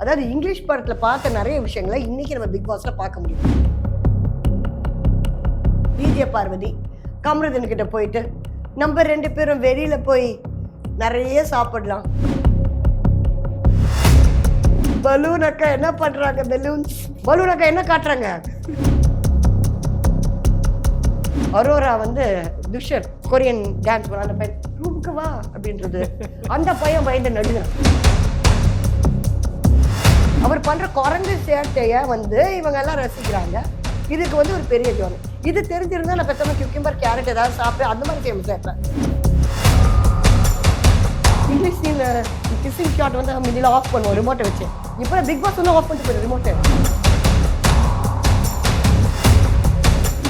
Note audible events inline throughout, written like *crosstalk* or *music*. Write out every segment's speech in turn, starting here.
அதாவது இங்கிலீஷ் படத்தில் பார்த்த நிறைய விஷயங்களை இன்னைக்கு நம்ம பிக் பாஸ்ல பார்க்க முடியும். விஜய பார்வதி கமரதன் கிட்ட போயிட்டு நம்ம ரெண்டு பேரும் வெளியில போய் நிறைய சாப்பிடலாம். பலூன் அக்கா என்ன பண்றாங்க பலூன் பலூன் அக்கா என்ன காட்டுறாங்க? அரோரா வந்து துஷர் கொரியன் டான்ஸ் பண்ண அந்த பையன் ரூமுக்கு வா அப்படின்றது. அந்த பையன் பயந்து நடுகிறான் அவர் பண்ற குறைஞ்ச சேட்டைய வந்து இவங்க எல்லாம் ரசிக்கிறாங்க. இதுக்கு வந்து ஒரு பெரிய ஜோன் இது தெரிஞ்சிருந்தா நான் பெத்தவங்க கியூக்கிம்பர் கேரட் ஏதாவது சாப்பிட்டு அந்த மாதிரி ஃபேமஸ் ஆயிருப்பேன் இங்கிலீஷ் சீன் கிஸ்ஸிங் ஷாட் வந்து இதில் ஆஃப் பண்ணுவோம் ரிமோட்டை வச்சு. இப்போ பிக் பாஸ் வந்து ஆஃப் பண்ணிட்டு போயிடும் ரிமோட்டை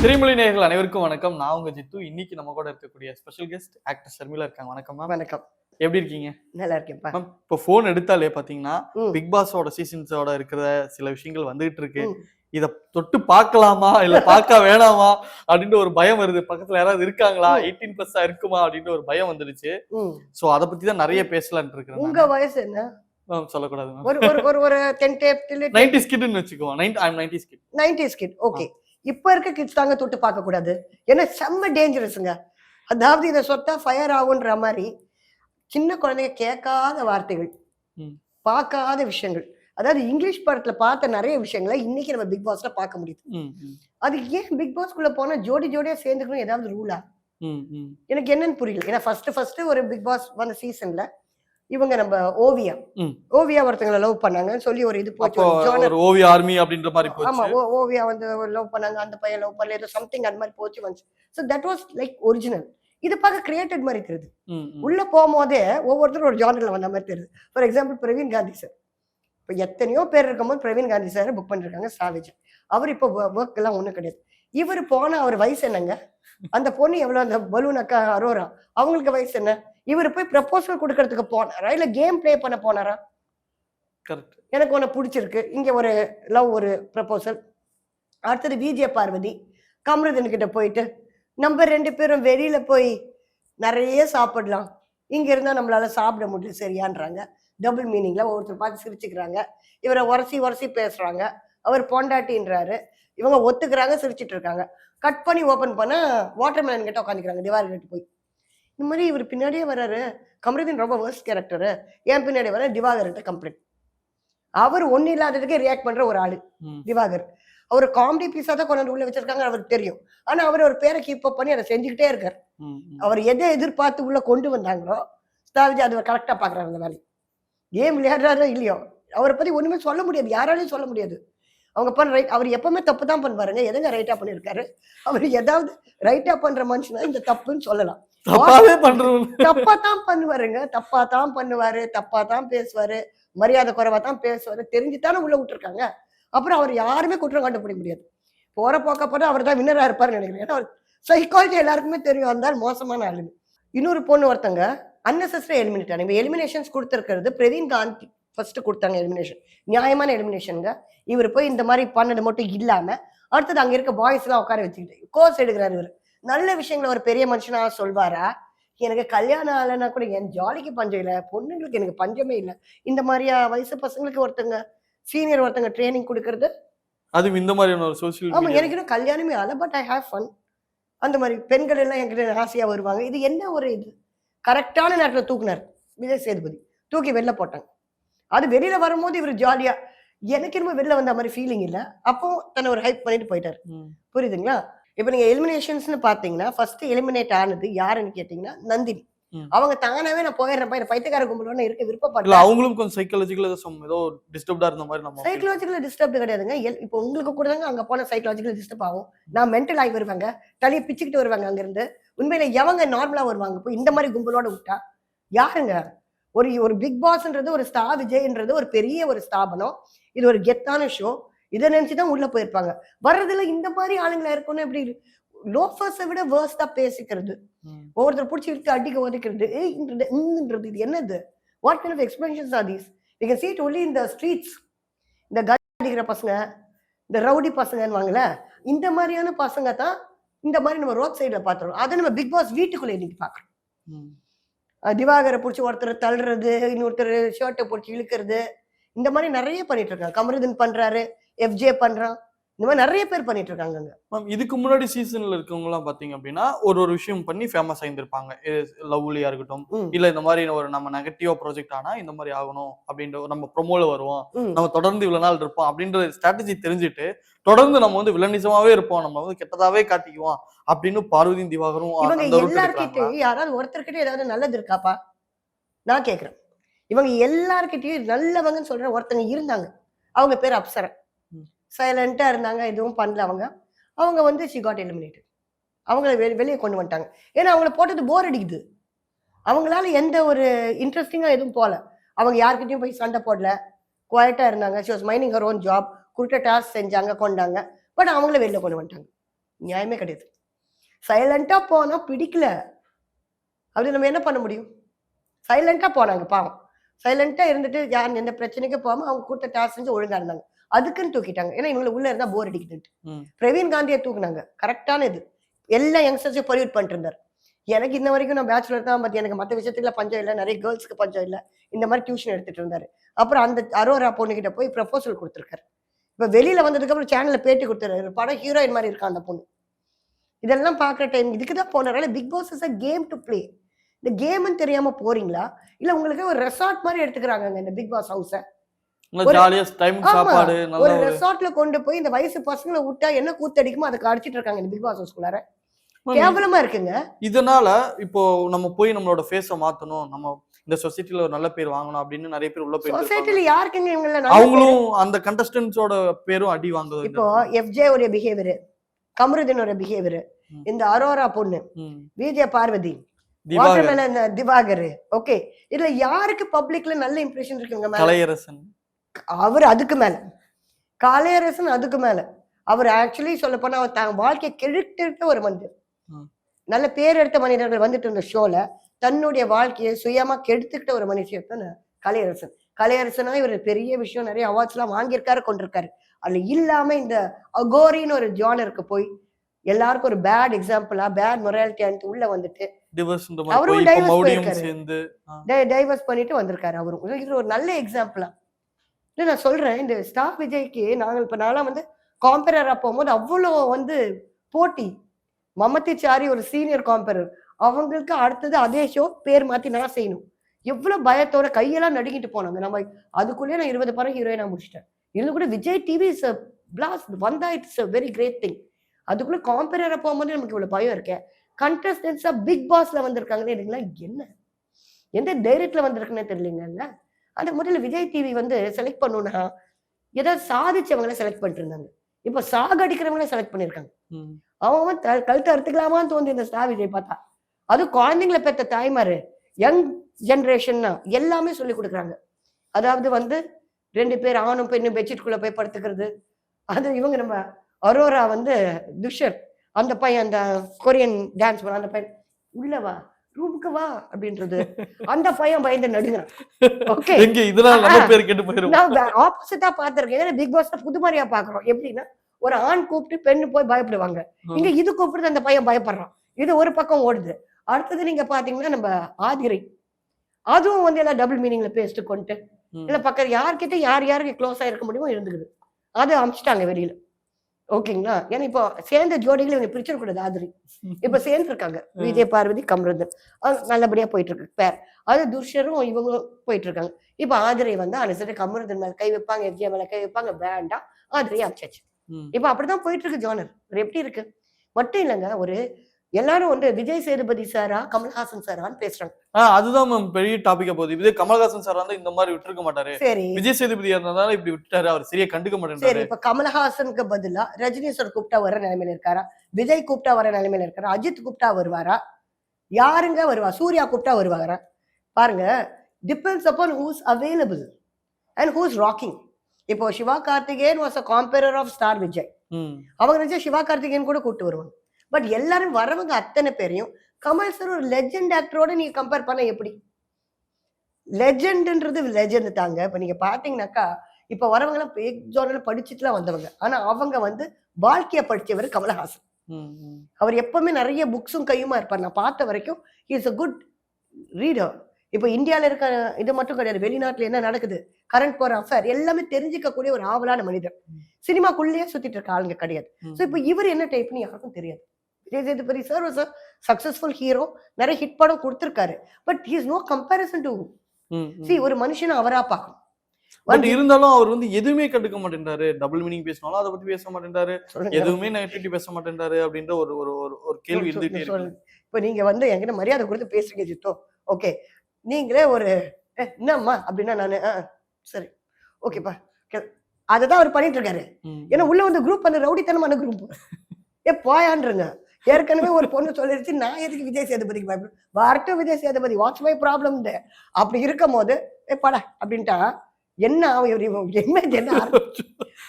திரைமொழி நேயர்கள் அனைவருக்கும் வணக்கம். நான் உங்க ஜித்து. இன்னைக்கு நம்ம கூட இருக்கக்கூடிய ஸ்பெஷல் கெஸ்ட் ஆக்டர் ஷர்மிளா இருக்காங்க. வணக்கம் மேம் வணக்கம். எப்படி இருக்கீங்க? நல்லா இருக்கேன்ப்பா மேம் இப்போ ஃபோன் எடுத்தாலே பாத்தீங்கன்னா ம். பிக் பாஸோட சீசன்ஸோட இருக்கிற சில விஷயங்கள் வந்துகிட்டு இருக்கு. இத தொட்டு பார்க்கலாமா? இல்ல பார்க்க வேணாமா? அப்படின்ற ஒரு பயம் வருது. பக்கத்துல யாராவது இருக்காங்களா. எயிட்டீன் பிளஸ் இருக்குமா? அப்படின்ற ஒரு பயம் வந்துருச்சு. சோ அத பத்தி தான் நிறைய பேசலாம்னு இருக்கிறேன் உங்க வயசு என்ன? சொல்லக்கூடாது ஒரு ஒரு ஒரு ஒரு டென் டேப் நைன்டி ஸ்கிட்னு வச்சுக்குவோம். Nine I'm nineties kid nineties kid okay இப்ப இருக்க கிட்ஸ் தாங்க தொட்டு பார்க்க கூடாது ஏன்னா செம்ம டேஞ்சரஸுங்க அதாவது இதை சொத்தா ஃபயர் ஆகுன்ற மாதிரி சின்ன குழந்தைங்க கேட்காத வார்த்தைகள். பார்க்காத விஷயங்கள். அதாவது இங்கிலீஷ் படத்துல பார்த்த நிறைய விஷயங்களை இன்னைக்கு நம்ம பிக் பாஸ்ல பார்க்க முடியுது. அது ஏன் பிக் பாஸ்க்குள்ள போனா ஜோடி ஜோடியா சேர்ந்துக்கணும் ஏதாவது ரூலா எனக்கு என்னன்னு புரியல. ஏன்னா ஃபர்ஸ்ட் ஃபர்ஸ்ட் ஒரு பிக் பாஸ் வந்த சீசன்ல இவங்க நம்ம ஓவியா. ஓவியா ஒருத்தங்களை லவ் பண்ணாங்கன்னு சொல்லி ஒரு இது போச்சு. ஓவிய ஆர்மி அப்படின்ற மாதிரி ஆமா போச்சு ஓ- ஓவியா வந்து லவ் பண்ணாங்க அந்த பையன் லவ் பண்ணல ஏதோ சம்திங் அந்த மாதிரி போச்சு வந்துச்சு so that was like original இது பார்க்க கிரியேட்டட் மாதிரி தெரியுது. உள்ள போகும்போதே ஒவ்வொருத்தரும் ஒரு ஜானர்ல வந்த மாதிரி தெரியுது. For example Praveen Gandhi sir. இப்போ எத்தனையோ பேர் இருக்கும்போது பிரவீன் காந்தி சார் புக் பண்ணிருக்காங்க சாவேஜ். அவர் இப்போ ஒர்க் எல்லாம் ஒன்றும் கிடையாது. இவர் போன அவர் வயசு என்னங்க? அந்த பொண்ணு எவ்வளோ அந்த பலூன் அக்கா அரோரா. அவங்களுக்கு வயசு என்ன? இவர் போய் ப்ரப்போசல் கொடுக்கறதுக்கு போனாரா? இல்லை கேம் ப்ளே பண்ண போனாரா? கரெக்ட் எனக்கு ஒன்று பிடிச்சிருக்கு. இங்கே ஒரு லவ் ஒரு ப்ரப்போசல் அடுத்தது விஜய பார்வதி. கமருதன் கிட்ட போயிட்டு நம்ம ரெண்டு பேரும் வெளியில போய் நிறைய சாப்பிடலாம். இங்க இருந்தா நம்மளால சாப்பிட முடியல சரியான்றாங்க. டபுள் மீனிங்ல ஒருத்தர் பார்த்து சிரிச்சுக்கிறாங்க. இவரை உரசி உரசி பேசுறாங்க. அவர் பொண்டாட்டின்றாரு. இவங்க ஒத்துக்கிறாங்க சிரிச்சிட்டு இருக்காங்க. கட் பண்ணி ஓபன் பண்ணா வாட்டர்மேலன் கிட்ட உட்காந்துக்கிறாங்க திவாரி கிட்ட போய். இந்த மாதிரி இவர் பின்னாடியே வர்றாரு. கமருதீன் ரொம்ப வேர்ஸ்ட் கேரக்டர் ஏன் பின்னாடி வர திவாகர்கிட்ட கம்ப்ளைண்ட் அவர் ஒண்ணு இல்லாததுக்கே ரியாக்ட் பண்ற ஒரு ஆளு திவாகர். அவர் காமெடி பீஸா தான் கொண்டாந்து உள்ள வச்சிருக்காங்க அவருக்கு தெரியும். ஆனா அவர் ஒரு பேரை கீப் அப் பண்ணி அதை செஞ்சுக்கிட்டே இருக்காரு. அவர் எதை எதிர்பார்த்து உள்ள கொண்டு வந்தாங்களோ ஸ்டாவிஜி அதை கரெக்டா பாக்குறாரு அந்த வேலையை கேம் விளையாடுறாரோ இல்லையோ? அவரை பத்தி ஒண்ணுமே சொல்ல முடியாது. யாராலையும் சொல்ல முடியாது. அவங்க பண்ண ரைட் அவர் எப்பவுமே தப்பு தான் பண்ணுவாருங்க. எதுங்க ரைட்டா பண்ணிருக்காரு? அவர் ஏதாவது ரைட்டா பண்ற மனுஷனா இந்த தப்புன்னு சொல்லலாம். தப்பாவே தப்பா தான் பண்ணுவாருங்க. தப்பா தான் பண்ணுவாரு. தப்பா தான் பேசுவாரு. மரியாதை குறைவா தான் பேசுவாரு. தெரிஞ்சுதானே உள்ள விட்டுருக்காங்க. அப்புறம் அவர் யாருமே குற்றம் கண்டுபிடிக்க முடியாது. போற போக்க போட அவர் தான் வின்னராக இருப்பார்னு நினைக்கிறேன். ஏன்னா அவர் சைக்காலஜி எல்லாருக்குமே தெரியும். வந்தால் மோசமான ஆளு இன்னொரு பொண்ணு ஒருத்தங்க அன்னெசரி எலிமினேட் ஆனாங்க எலிமினேஷன்ஸ் கொடுத்துருக்கிறது பிரவீன் காந்தி ஃபர்ஸ்ட் கொடுத்தாங்க எலிமினேஷன் நியாயமான எலிமினேஷனுங்க இவர் போய் இந்த மாதிரி பண்ணது மட்டும் இல்லாம அடுத்தது அங்க இருக்க பாய்ஸ்லாம் உட்கார வச்சுக்கிட்டு கோர்ஸ் எடுக்கிறாரு இவர். நல்ல விஷயங்களை ஒரு பெரிய மனுஷனா சொல்வாரா? எனக்கு கல்யாணம் ஆகலைன்னா கூட என் ஜாலிக்கு பஞ்சம் இல்லை. பொண்ணுங்களுக்கு எனக்கு பஞ்சமே இல்லை. இந்த மாதிரியா வயசு பசங்களுக்கு ஒருத்தங்க சீனியர் ஒருத்தங்க ட்ரைனிங் கொடுக்கறது. அதுவும் இந்த மாதிரியான ஒரு சோசியல் ஆமா எனக்கு இன்னும் கல்யாணமே ஆகல பட் ஐ ஹேவ் ஃபன் அந்த மாதிரி பெண்கள் எல்லாம் என்கிட்ட ஆசையா வருவாங்க. இது என்ன ஒரு இது? கரெக்டான நேரத்துல தூக்குனார். விஜய் சேதுபதி. தூக்கி வெளில போட்டாங்க. அது வெளியில வரும்போது இவர் ஜாலியா எனக்கு என்னமோ வெளில வந்த மாதிரி ஃபீலிங் இல்ல. அப்போ தன்னை ஒரு ஹைப் பண்ணிட்டு போயிட்டாரு. புரியுதுங்களா? இப்போ நீங்க எலிமினேஷன்ஸ்னு பாத்தீங்கன்னா ஃபர்ஸ்ட் எலிமினேட் ஆனது யாருன்னு கேட்டீங்கன்னா நந்தினி. அவங்க தானாவே நான் போயிடுறேன் பையன் பைத்தியக்கார கும்பலோட இருக்க விருப்பப்படல அவங்களும் கொஞ்சம் சைக்காலஜிக்கல் ஏதோ டிஸ்டர்ப்டா இருந்த மாதிரி நம்ம சைக்கலாஜிக்கல் டிஸ்டர்ப் கிடையாதுங்க. இப்போ உங்களுக்கு கூட தாங்க அங்க போன சைக்கலாஜிக்கல் டிஸ்டர்ப் ஆகும். நான் மென்டல் ஆகி வருவாங்க. தலையை பிச்சுக்கிட்டு வருவாங்க அங்க இருந்து உண்மையில எவங்க நார்மலா வருவாங்க? இப்போ இந்த மாதிரி கும்பலோட விட்டா? யாருங்க? ஒரு ஒரு பிக் பாஸ்ன்றது ஒரு ஸ்டார் விஜய்ன்றது ஒரு பெரிய ஒரு ஸ்தாபனம். இது ஒரு கெத்தான ஷோ இதை நினைச்சுதான் உள்ள போயிருப்பாங்க. வர்றதுல இந்த மாதிரி ஆளுங்களா இருக்கணும்? எப்படி லோஃபர்ஸை விட வேர்ஸ்டா பேசிக்கிறது. ம். ஒவ்வொருத்தர் பிடிச்சி இழுத்து அடிக்க உதைக்கிறது. ம்ன்றது இது என்னது? What kind of explanations are these can cheat only இந்த ஸ்ட்ரீட்ஸ் இந்த கன் அடிக்கிற பசங்க இந்த ரவுடி பசங்கன்னு வாங்கல இந்த மாதிரியான பசங்க தான் இந்த மாதிரி நம்ம ரோட் சைடில் பார்த்துருவோம் அதை நம்ம பிக் பாஸ் வீட்டுக்குள்ளே இன்னைக்கு பார்க்குறோம். திவாகரை பிடிச்சி ஒருத்தர் தள்ளுறது இன்னொருத்தர் ஷர்ட்டை பிடிச்சி இழுக்கிறது. இந்த மாதிரி நிறைய பண்ணிட்டு இருக்காங்க. கமருதன் பண்றாரு எஃப்ஜே பண்றான். இந்த மாதிரி நிறைய பேர் பண்ணிட்டு இருக்காங்க மேம் இதுக்கு முன்னாடி சீசன்ல இருக்கவங்க எல்லாம் பாத்தீங்க அப்படின்னா ஒரு ஒரு விஷயம் பண்ணி ஃபேமஸ் ஆயிருந்திருப்பாங்க. லவ்லியா இருக்கட்டும். இல்ல இந்த மாதிரி ஒரு நம்ம நெகட்டிவா ப்ராஜெக்ட் ஆனா இந்த மாதிரி ஆகணும் அப்படின்ற நம்ம ப்ரொமோல வருவோம். நம்ம தொடர்ந்து இவ்வளவு நாள் இருப்போம் அப்படின்ற ஸ்ட்ராட்டஜி தெரிஞ்சுட்டு தொடர்ந்து நம்ம வந்து வில்லனிசமாவே இருப்போம். நம்ம வந்து கெட்டதாவே காட்டிக்குவோம் அப்படின்னு பார்வதி திவாகரும் எடுக்கறாங்களா? யாராவது ஒருத்தர்கிட்ட ஏதாவது நல்லது இருக்காப்பா? நான் கேக்குறேன். இவங்க எல்லார்கிட்டயும் நல்லவங்கன்னு சொல்ற ஒருத்தங்க இருந்தாங்க. அவங்க பேர் அப்சரா சைலண்ட்டாக இருந்தாங்க எதுவும் பண்ணல அவங்க. அவங்க வந்து ஷி காட் எலிமினேட்டட் அவங்கள வெளி வெளியே கொண்டு வந்துட்டாங்க. ஏன்னா அவங்கள போட்டது போர் அடிக்குது. அவங்களால எந்த ஒரு இன்ட்ரெஸ்டிங்காக எதுவும் போகல. அவங்க யார்கிட்டயும் போய் சண்டை போடல. குவாய்ட்டா இருந்தாங்க. ஷி வாஸ் மைனிங் ஹர் ஓன் ஜாப் குறிப்பிட்ட டாஸ்க் செஞ்சாங்க கொண்டாங்க. பட் அவங்கள வெளியில் கொண்டு வந்துட்டாங்க. நியாயமே கிடையாது. சைலண்ட்டாக போனால் பிடிக்கல. அப்படி நம்ம என்ன பண்ண முடியும்? சைலண்ட்டாக போனாங்க பாவம். சைலண்ட்டாக இருந்துட்டு யார் எந்த பிரச்சனைக்கும் போகாமல் அவங்க கொடுத்த டாஸ் செஞ்சு ஒழுங்காக இருந்தாங்க. அதுக்குன்னு தூக்கிட்டாங்க. ஏன்னா இவங்களை உள்ள இருந்தா போர் அடிக்குதுன்ட்டு. ம். பிரவீன் காந்தியை தூக்குனாங்க. கரெக்டான இது. எல்லா யங்ஸ்டர்ஸையும் பொல்யூட் பண்ணிட்டு இருந்தார் எனக்கு இன்ன வரைக்கும் நான் பேச்சுலர் தான் பட் எனக்கு மற்ற விஷயத்துல பஞ்சம் இல்லை நிறைய கேர்ள்ஸ்க்கு பஞ்சம் இல்லை. இந்த மாதிரி டியூஷன் எடுத்துட்டு இருந்தாரு. அப்புறம் அந்த அரோரா பொண்ணுகிட்ட போய் ப்ரப்போசல் கொடுத்துருக்காரு. இப்ப வெளியில வந்ததுக்கு அப்புறம் சேனல்ல பேட்டி கொடுத்துருக்காரு. படம் ஹீரோயின் மாதிரி இருக்கா அந்த பொண்ணு. இதெல்லாம் பார்க்குற டைம் இதுக்கு தான் போனாரால big boss is a game to play இந்த கேம்னு தெரியாம போறீங்களா? இல்ல உங்களுக்கு ஒரு ரெசார்ட் மாதிரி எடுத்துக்கிறாங்க இந்த பிக் பாஸ் ஹவுஸை ஜாலியா டைம் ஆமா, சாப்பாடு நல்ல ஒரு ரெசார்ட்ல கொண்டு போய் இந்த வயசு பசங்களை விட்டா என்ன கூத்தடிக்குமோ அதுக்கு அடிச்சிட்டு இருக்காங்க இந்த பிக் பாஸ் ஹவுஸ்குள்ளார. கேவலமா இருக்குங்க. இதனால இப்போ நம்ம போய் நம்மளோட ஃபேஸ மாத்தணும். நம்ம இந்த சொசைட்டில ஒரு நல்ல பேர் வாங்கணும் அப்படின்னு நிறைய பேர் உள்ள போயிட்டு சொசைட்டில யாருக்குங்க இவங்கள அவங்களும் அந்த கண்டஸ்டன்ஸோட பேரும் அடி வாங்குது இப்போ எஃப்ஜே உடைய பிஹேவியர் கமருதீனோட பிஹேவியர். இந்த அரோரா பொண்ணு. விஜய் பார்வதி திவாகர். ஓகே இதுல யாருக்கு பப்ளிக்ல நல்ல இம்ப்ரெஷன் இருக்கு இவங்க மேல? கலையரசன். அவர் அதுக்கு மேல. காளையரசன் அதுக்கு மேல. அவர் ஆக்சுவலி சொல்ல போனா அவர் தன் வாழ்க்கையை கெடுத்துட்ட ஒரு மனிதர். நல்ல பேர் எடுத்த மனிதர்கள் வந்துட்டு இருந்த ஷோல தன்னுடைய வாழ்க்கையை சுயமா கெடுத்துக்கிட்ட ஒரு மனுஷன் தான் கலையரசன் கலையரசனா இவர் பெரிய விஷயம் நிறைய அவார்ட்ஸ் எல்லாம் வாங்கியிருக்காரு கொண்டிருக்காரு. அதுல இல்லாம இந்த அகோரின்னு ஒரு ஜானருக்கு போய் எல்லாருக்கும் ஒரு பேட் எக்ஸாம்பிளா பேட் மொராலிட்டி உள்ள வந்துட்டு அவரும் டைவர்ஸ் பண்ணிட்டு வந்திருக்காரு அவரும். இது ஒரு நல்ல எக்ஸாம்பிளா இல்லை நான் சொல்கிறேன் இந்த ஸ்டார் விஜய்க்கு நாங்கள் இப்போ நான்லாம் வந்து காம்பரராக போகும்போது அவ்வளோ வந்து போட்டி. மமத்தி சாரி ஒரு சீனியர் காம்பரர் அவங்களுக்கு அடுத்தது அதே ஷோ பேர் மாற்றி நான் செய்யணும். எவ்வளோ பயத்தோட கையெல்லாம் நடுங்கிட்டு போனாங்க. நம்ம அதுக்குள்ளேயே நான் இருபது படம் ஹீரோயினாக முடிச்சிட்டேன். இருந்து கூட விஜய் டிவி இஸ் பிளாஸ் வந்தா it's a very great thing அதுக்குள்ளே காம்பரரா போகும்போது நமக்கு இவ்வளோ பயம் இருக்கேன் கண்டஸ்டன்ஸாக பிக் பாஸில் வந்திருக்காங்கன்னு எனக்குலாம் என்ன? எந்த தைரியத்தில் வந்திருக்குன்னே தெரியலங்கல்ல? அந்த முதல்ல விஜய் டிவி வந்து செலக்ட் பண்ணணும்னா ஏதாவது சாதிச்சவங்களை செலக்ட் பண்ணிட்டு இருந்தாங்க இப்ப சாகடிக்கிறவங்களே செலக்ட் பண்ணிருக்காங்க ம். அவன் கழுத்தை அறுத்துக்கலாமான்னு தோணுது இந்த ஸ்டார் விஜய் பார்த்தா அது குழந்தைங்களை பெத்த தாய்மாரு யங் ஜென்ரேஷன்னா எல்லாமே சொல்லி கொடுக்குறாங்க. அதாவது வந்து ரெண்டு பேர் ஆணும் பெண்ணும் பெட்ஷீட்குள்ள போய் படுத்துக்கிறது. அது இவங்க நம்ம அரோரா வந்து துஷர் அந்த பையன் அந்த கொரியன் டான்ஸ் பண்ண அந்த பையன் உள்ள வா ரூமுக்கு வா அப்படின்றது. அந்த பையன் பயந்து நடுங்கிறான். ஓகே எங்க இதனால நம்ம ஆ. பேர் கெட்டு போயிரும்? நான் ஆப்போசிட்டா பாத்திருக்கேன் ஏன்னா பிக் பாஸ்ல புது மாதிரியா பாக்குறோம் எப்படின்னா ஒரு ஆண் கூப்பிட்டு பெண்ணு போய் பயப்படுவாங்க. இங்க இது கூப்பிடுறது அந்த பையன் பயப்படுறான். இது ஒரு பக்கம் ஓடுது. அடுத்தது நீங்க பாத்தீங்கன்னா நம்ம ஆதிரை. அதுவும் வந்து எல்லாம் டபுள் மீனிங்ல பேசிட்டு கொண்டு. இல்ல பக்கம் யார்கிட்ட யார் யாருக்கு க்ளோஸா இருக்க முடியுமோ இருந்துக்குது. அது அமிச்சிட்டாங்க வெளியில. ஓகேங்களா? ஏன்னா இப்போ சேர்ந்த ஜோடிகளை இவங்க பிரிச்சிடக்கூடாது ஆதிரி. *laughs* இப்ப சேர்ந்து இருக்காங்க ம். விஜய் பார்வதி கமருதன் அது நல்லபடியா போயிட்டு இருக்கு பேர். அது துர்ஷரும் இவங்களும் போயிட்டு இருக்காங்க இப்ப ஆதிரை வந்து அனுசரித்து கமருதன் மேல கை வைப்பாங்க எஃப்ஜே மேல கை வைப்பாங்க வேண்டாம். ஆதிரையை அமிச்சாச்சு. இப்ப அப்படிதான் போயிட்டு இருக்கு ஜோனர் எப்படி இருக்கு? மட்டும் இல்லைங்க ஒரு எல்லாரும் வந்து விஜய் சேதுபதி சாரா கமல்ஹாசன் சாரான்னு பேசுறாங்க. அதுதான் மேம் பெரிய டாபிக்கா போகுது. இதே கமல்ஹாசன் சார் வந்து இந்த மாதிரி விட்டுருக்க மாட்டாரு. சரி. விஜய் சேதுபதியா இருந்தாலும் இப்படி விட்டுட்டாரு. அவர் சரியா கண்டுக்க சரி மாட்டேன்றாரு இப்ப கமல்ஹாசனுக்கு பதிலா ரஜினி சார் கூப்பிட்டா வர நிலைமையில இருக்காரா? விஜய் கூப்பிட்டா வர நிலைமையில இருக்காரா? அஜித் கூப்பிட்டா வருவாரா? யாருங்க வருவா? சூர்யா கூப்பிட்டா வருவாரா? பாருங்க depends upon who's available and who's rocking இப்போ Siva Karthikeyan was a compere of Star Vijay. அவங்க நினைச்சா சிவா கார்த்திகேயன் கூட கூப்பிட்டு வருவாங்க. பட் எல்லாரும் வரவங்க அத்தனை பேரையும் கமல் சார் ஒரு லெஜெண்ட் ஆக்டரோட நீங்க கம்பேர் பண்ண எப்படி? லெஜெண்ட்ன்றது லெஜெண்ட் தாங்க. இப்ப நீங்க பாத்தீங்கன்னாக்கா இப்ப வரவங்க எல்லாம் எக் ஜோனல் படிச்சுட்டுலாம் வந்தவங்க. ஆனா அவங்க வந்து வாழ்க்கைய படிச்சவர் கமலஹாசன். அவர் எப்பவுமே நிறைய புக்ஸும் கையுமா இருப்பார். நான் பார்த்த வரைக்கும் இஸ் அ குட் ரீடர் இப்போ இந்தியால இருக்க இது மட்டும் கிடையாது. வெளிநாட்டுல என்ன நடக்குது? கரண்ட் போற அஃபேர் எல்லாமே தெரிஞ்சுக்கக்கூடிய ஒரு ஆவலான மனிதர். சினிமாக்குள்ளேயே சுத்திட்டு இருக்க ஆளுங்க கிடையாது. ஸோ இப்போ இவர் என்ன டைப்னு யாருக்கும் தெரியாது. Vijay Sethupathi sir was successful hero நிறைய ஹிட் படம் கொடுத்துருக்காரு. But is no comparison to. See ஒரு மனுஷனை அவரா பார்க்கணும். பட் வந்து- இருந்தாலும் அவர் வந்து எதுவுமே கண்டுக்க மாட்டேன்றாரு. டபுள் மீனிங் பேசினாலும் அதை பத்தி பேச மாட்டேன்றாரு. எதுவுமே நெகட்டிவிட்டி பேச மாட்டேன்றாரு அப்படின்ற ஒரு ஒரு ஒரு கேள்வி இருந்துகிட்டே. இருக்கு. இப்போ நீங்க வந்து என்கிட்ட மரியாதை கொடுத்து பேசுறீங்க ஜித்தோ. ஓகே நீங்களே ஒரு "ஏ, என்னம்மா? அப்படின்னா நானு "ஆ, சரி. ஓகேப்பா அதை தான் அவர் பண்ணிட்டு இருக்காரு. ஏன்னா உள்ள வந்து குரூப் அந்த ரவுடித்தனமான குரூப் ஏ போயான்றங்க. ஏற்கனவே ஒரு பொண்ணு சொல்லிருச்சு நான் எதுக்கு விஜய் சேதுபதிக்கு பயப்படும் வரட்டும் Vijay Sethupathi what's my problem அப்படி இருக்கும் போது ஏ படா அப்படின்ட்டா என்ன இவர் இமேஜ் என்ன?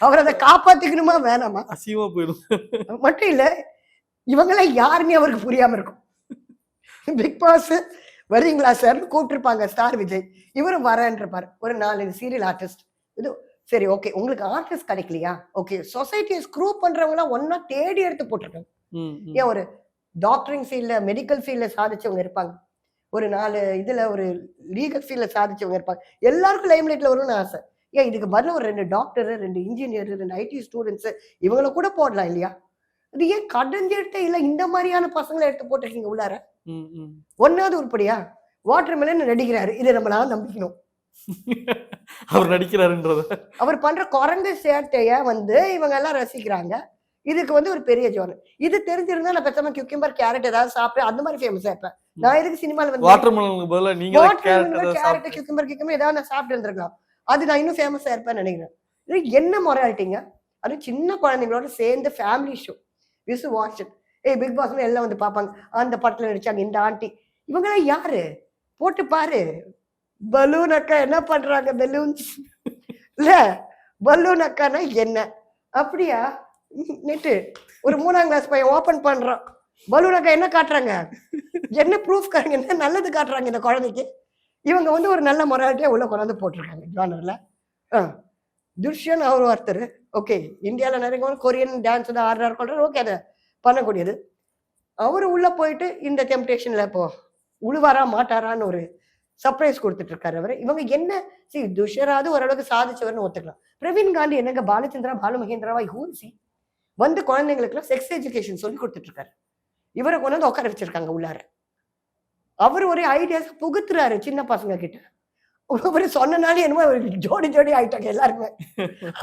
அவர் அதை காப்பாத்திக்கணுமா வேணாமா? அசிங்கமா போயிடும். மட்டும் இல்ல இவங்கெல்லாம் யாருன்னு அவருக்கு புரியாம இருக்கும். பிக் பாஸ் வரீங்களா சார் கூப்பிட்டுருப்பாங்க ஸ்டார் விஜய். இவரும் வரேன்ருப்பாரு. ஒரு நாலு சீரியல் ஆர்டிஸ்ட் இது சரி ஓகே உங்களுக்கு ஆர்டிஸ்ட் கிடைக்கலையா? ஓகே சொசைட்டியை ஸ்க்ரூ பண்றவங்களாம் ஒன்னா தேடி எடுத்து போட்டிருக்காங்க. ஏன் ஒரு டாக்டரிங் ஃபீல்ட்ல மெடிக்கல் ஃபீல்ட்ல சாதிச்சவங்க இருப்பாங்க. ஒரு நாலு இதுல ஒரு லீகல் ஃபீல்ட்ல சாதிச்சவங்க இருப்பாங்க. எல்லாருக்கும் லைம் லைட்ல வரும்னு ஆசை. ஏன் இதுக்கு பதிலா ஒரு ரெண்டு டாக்டர் ரெண்டு இன்ஜினியர் ரெண்டு ஐடி ஸ்டூடெண்ட்ஸ் இவங்கள கூட போடலாம் இல்லையா? இது ஏன் கடைஞ்சிட்டு இல்ல இந்த மாதிரியான பசங்களை எடுத்து போட்டிருக்கீங்க உள்ளார. ஒன்னாவது உருப்படியா? வாட்டர் மெலன் நடிக்கிறாரு. இதை நம்மளால நம்பிக்கணும். *laughs* அவர் நடிக்கிறாருன்றத. அவர் பண்ற குரங்கு சேட்டைய வந்து இவங்க எல்லாம் ரசிக்கிறாங்க. இதுக்கு வந்து ஒரு பெரிய ஜோன் இது தெரிஞ்சிருந்தா நான் பெத்தமா கியூக்கிம்பர் கேரட் ஏதாவது சாப்பிட்டு அந்த மாதிரி ஃபேமஸா இருப்பேன். நான் எதுக்கு சினிமால வந்து வாட்டர் மெலனுக்கு பதிலா நீங்க கேரட் கியூக்கிம்பர் கியூக்கிம்பர் ஏதாவது நான் சாப்பிட்டு இருந்திருக்கலாம். அது நான் இன்னும் ஃபேமஸா இருப்பேன்னு நினைக்கிறேன். இது என்ன மொராலிட்டிங்க அது சின்ன குழந்தைங்களோட சேர்ந்து family show Visu watch it ஏய் பிக் பாஸ்ல எல்லாம் வந்து பார்ப்பாங்க. அந்த படத்துல நடிச்சாங்க இந்த ஆண்டி. இவங்கெல்லாம் யாரு? போட்டு பாரு. பலூன் அக்கா என்ன பண்றாங்க பலூன்ஸ் *laughs* இல்ல பலூன் அக்கானா என்ன? அப்படியா? நெட்டு ஒரு மூணாம் கிளாஸ் பையன் ஓப்பன் பண்றான். பலூனாக்கா என்ன காட்டுறாங்க? என்ன ப்ரூஃப் காரங்க என்ன நல்லது காட்டுறாங்க இந்த குழந்தைக்கு? இவங்க வந்து ஒரு நல்ல மொராலிட்டியாக உள்ள கொண்டாந்து போட்டிருக்காங்க. ஜானர்ல துஷ்யன் அவர் ஒருத்தர். ஓகே இந்தியாவில் நிறைய கொரியன் டான்ஸ் வந்து ஆடுறாரு கொள்றாரு ஓகே அதை பண்ணக்கூடியது. அவர் உள்ளே போயிட்டு இந்த டெம்டேஷனில் இப்போ உழுவாரா மாட்டாரான்னு ஒரு சர்ப்ரைஸ் கொடுத்துட்டு இருக்காரு அவர். இவங்க என்ன? சி துஷராது ஓரளவுக்கு சாதிச்சவர்னு ஒத்துக்கலாம். பிரவீன் காந்தி என்னங்க? பாலச்சந்திரா பாலுமகேந்திராவா ஹூசி வந்து குழந்தைங்களுக்குலாம் செக்ஸ் எஜுகேஷன் சொல்லி கொடுத்துட்டு இருக்காரு இவரை கொண்டு வந்து உட்கார வச்சிருக்காங்க உள்ளார. அவர் ஒரு ஐடியாஸ் புகுத்துறாரு சின்ன பசங்க கிட்ட. அவர் சொன்னனாலே என்னமோ அவருக்கு ஜோடி ஜோடி ஆயிட்டாங்க எல்லாருமே.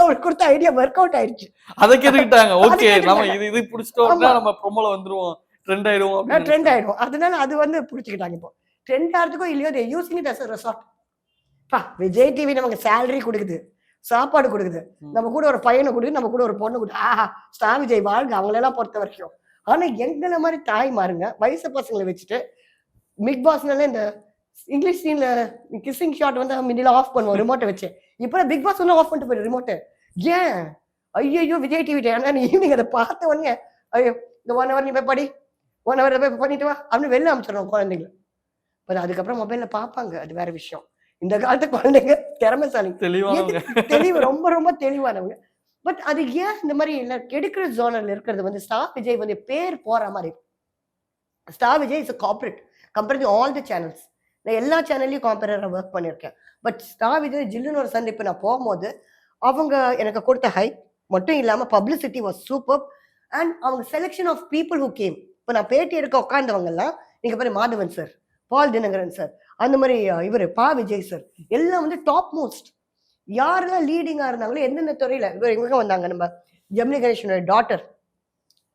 அவர் கொடுத்த ஐடியா ஒர்க் அவுட் ஆயிடுச்சு அதை கேட்டுக்கிட்டாங்க ஓகே நம்ம. இது இது பிடிச்சிட்டோம்னா. நம்ம ப்ரோமோல வந்துருவோம். ட்ரெண்ட் ஆயிடுவோம் ட்ரெண்ட் ஆயிடும் அதனால அது வந்து பிடிச்சிக்கிட்டாங்க இப்போ. ட்ரெண்ட் ஆகிறதுக்கோ இல்லையோ தே இட் அஸ் ரெசார்ட் பா விஜய் டிவி நமக்கு சேலரி கொடுக்குது. சாப்பாடு கொடுக்குது. நம்ம கூட ஒரு பையனை கொடுக்குது நம்ம கூட ஒரு பொண்ணு கொடுக்குது ஆஹா ஸ்டார் விஜய் வாழ்க. அவங்களெல்லாம் பொறுத்த வரைக்கும். ஆனா எங்களை மாதிரி தாய் மாறுங்க வயசு பசங்களை வச்சுட்டு பிக் பாஸ்னால இந்த இங்கிலீஷ் சீன்ல கிஸ்ஸிங் ஷாட் வந்து மிடில் ஆஃப் பண்ணுவோம் ரிமோட்டை வச்சு. இப்போ பிக் பாஸ் ஒன்றும் ஆஃப் பண்ணிட்டு போயிரு ரிமோட்டை ஏன்? ஐயோ விஜய் டிவி ஏன்னா நீ ஈவினிங் அதை பார்த்த உடனே ஐயோ இந்த ஒன் ஹவர் நீ போய் படி ஒன் ஹவர் போய் பண்ணிட்டு வா அப்படின்னு வெளில அனுப்பிச்சிடுறோம் குழந்தைங்களை. பட் அதுக்கப்புறம் மொபைல்ல பார்ப்பாங்க அது வேற விஷயம். இந்த காலத்து குழந்தைங்க திறமைசாலி. தெளிவானவங்க. தெளிவு? ரொம்ப ரொம்ப தெளிவானவங்க. பட் அது ஏன் இந்த மாதிரி இல்ல? கெடுக்கிற ஜோனர்ல இருக்கிறது வந்து ஸ்டார் விஜய் வந்து பேர் போற மாதிரி. Star Vijay is corporate compare to all the channels நான் எல்லா சேனல்லையும் காம்பரராக ஒர்க் பண்ணியிருக்கேன் பட் ஸ்டார் விஜய் ஜில்லுன்னு ஒரு சந்திப்பு நான் போகும்போது அவங்க எனக்கு கொடுத்த ஹை மட்டும் இல்லாம பப்ளிசிட்டி வாஸ் சூப்பர் அண்ட் அவங்க selection of people who came இப்போ நான் பேட்டி எடுக்க உட்காந்தவங்க எல்லாம் நீங்க பாரு மாதவன் சார் பால் தினகரன் சார் அந்த மாதிரி இவர் பா விஜய் சார் எல்லாம் வந்து டாப் மோஸ்ட் யாரெல்லாம் லீடிங்கா இருந்தாங்களோ எந்தெந்த துறையில இவர் எங்க வந்தாங்க. நம்ம ஜெமினி கணேஷனோட டாட்டர்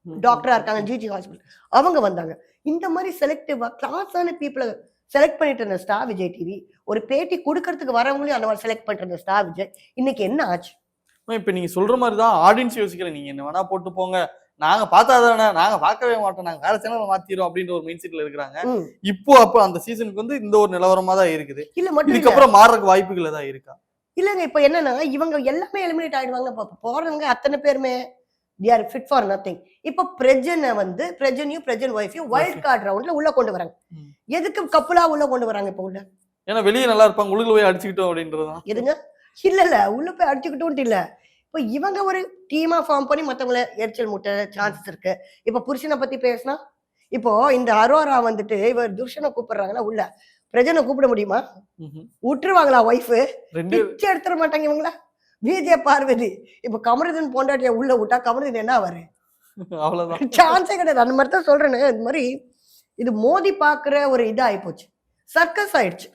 டாக்டரா இருக்காங்க ஜிஜி ஹாஸ்பிட்டல் அவங்க வந்தாங்க. இந்த மாதிரி செலக்டிவா கிளாஸான பீப்புளை செலக்ட் பண்ணிட்டு இருந்த ஸ்டார் விஜய் டிவி ஒரு பேட்டி கொடுக்கறதுக்கு வரவங்களையும் அந்த மாதிரி செலக்ட் பண்ணிட்டு இருந்த ஸ்டார் விஜய் இன்னைக்கு என்ன ஆச்சு? இப்ப நீங்க சொல்ற மாதிரி தான் ஆடியன்ஸ் யோசிக்கிறேன் நீங்க என்ன வேணா போட்டு போங்க. நாங்க பார்த்தா தானே நாங்க பார்க்கவே மாட்டோம். நாங்க வேற சேனல் மாத்திரோம் அப்படின்ற ஒரு மைண்ட் செட்ல இருக்கிறாங்க. இப்போ அப்போ அந்த சீசனுக்கு வந்து இந்த ஒரு நிலவரமா தான் இருக்குது. இல்ல மட்டும் இதுக்கப்புறம் மாறதுக்கு வாய்ப்புகள் ஏதாவது இருக்கா? இல்லங்க இப்ப என்னன்னா இவங்க எல்லாமே எலிமினேட் ஆயிடுவாங்க. போறவங்க அத்தனை பேருமே they are fit for nothing இப்ப பிரஜனை வந்து பிரஜனையும் பிரஜன் ஒய்ஃபையும் வைல்ட் கார்டு ரவுண்ட்ல உள்ள கொண்டு வராங்க. எதுக்கு கப்பலா உள்ள கொண்டு வராங்க இப்ப உள்ள? ஏன்னா வெளியே நல்லா இருப்பாங்க உள்ளுக்குள்ள போய் அடிச்சுக்கிட்டோம் அப்படின்றதுதான். எதுங்க? இல்ல இல்ல உள்ள போய் அடிச்சுக்கிட்டும் இல்ல. இப்ப இவங்க ஒரு டீமா ஃபார்ம் பண்ணி மத்தவங்கள எரிச்சல் முட்டை சான்சஸ் இருக்கு. இப்ப புருஷனை பத்தி பேசினா இப்போ இந்த அரோரா வந்துட்டு இவர் துஷனை கூப்பிடுறாங்கன்னா உள்ள. பிரஜனை கூப்பிட முடியுமா. விட்டுருவாங்களா ஒய்ஃபு பிச்சை எடுத்துட மாட்டாங்க இவங்களா. விஜய பார்வதி. இப்ப கமருதன் பொண்டாட்டிய உள்ள விட்டா கமருதன் என்ன ஆவாரு? அவ்வளவுதான். *laughs* சான்ஸே கிடையாது. அந்த மாதிரி தான் சொல்றேன்னு இந்த மாதிரி இது மோதி பாக்குற ஒரு இது ஆயிப்போச்சு சர்க்கஸ் ஆயிடுச்சு.